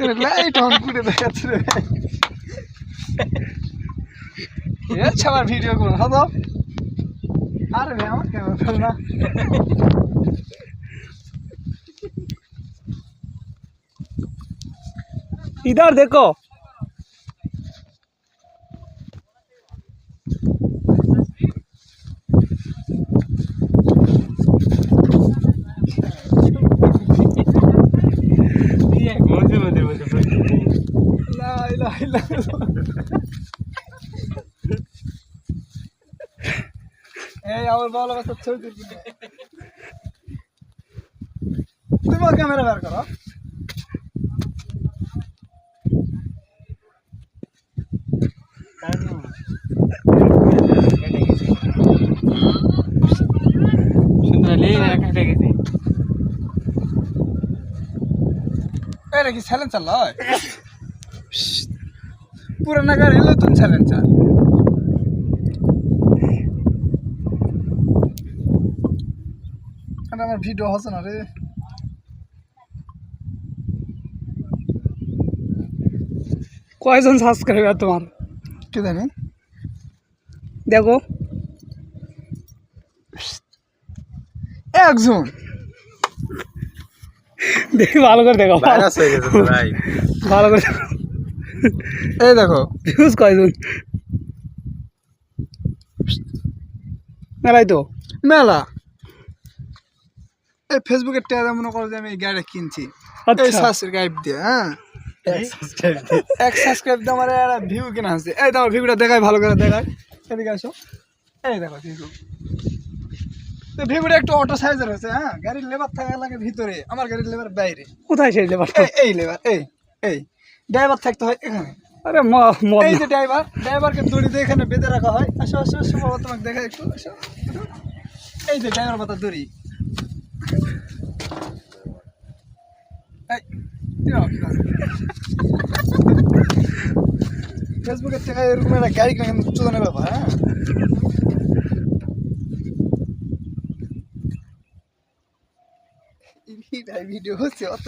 তোর light on করে দেখাচ্ছে রে ভাই এ ছাড়ার ভিডিও করুন হতো আরে ভাই আমার ক্যামেরা ফেল না इधर देखो লাই লাই এই, আমার ভালো কথা ছবি তুলবি তুমি ক্যামেরা বের করো। এটা কি স্যালেন্সার লয়? পুরানা গাড়ি নতুন এটা আমার ভিডিও হচ্ছে না রে। কয়জন সাবস্ক্রাইবার তোমার? কি জানি দেখো। একজন। দেখি ভালো করে দেখো। ভাইরাস হয়ে গেছে তো ভাই। ভালো করে দেখো। এই দেখো ভিউজ কয়জন মেলাই তো? মেলা? এই ফেসবুকের ট্যাগ মনে করো যে আমি এই গাড়ি কিনছি। এই আচ্ছা সাবস্ক্রাইব দিয়ে হ্যাঁ? এক সাবস্ক্রাইব দিয়ে। আমার একটা ভিউ কেনা আছে এই তোমার ভিউটা দেখাই ভালো করে দেখাই। এদিকে আসো। এই দেখো ভিউ তো ভিউটা একটু অটো সাইজের হয়েছে হ্যাঁ? গাড়ির লেবার থাকা লাগে ভিতরে আমার গাড়ির লেবার বাইরে। কোথায় সেই লেবারটা এই এই লেবার এই এই। ড্রাইভার থাকতে হয় এখানে। আরে ম- এই যে ড্রাইভার ড্রাইভারকে দড়ি দিয়ে এখানে বেঁধে রাখা হয়। আসো আসো আসো বাবা তোমাকে দেখা একটু আসো। এই যে ড্রাইভার পাতা দড়ি। ফেসবুকের থেকে এরকম একটা গাড়ি কিনে কিন্তু চোদনের ব্যাপার হ্যাঁ? ভিডিও হচ্ছে অত